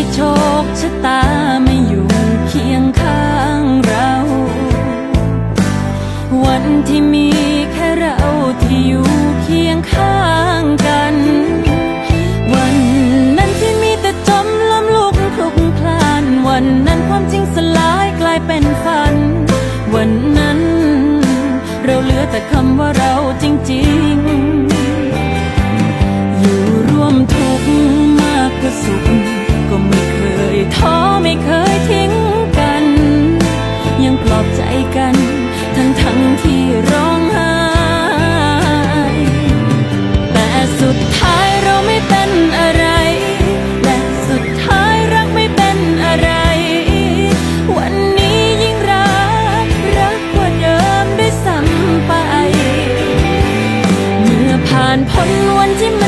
ที่โชคชะตาไม่อยู่เคียงข้างเรา วันที่มีแค่เราที่อยู่เคียงข้างกัน วันนั้นที่มีแต่จมลำลุกคลุกคลาน วันนั้นความจริงสลายกลายเป็นฝัน วันนั้น เราเหลือแต่คำว่าเราจริง ๆ 混乱之美。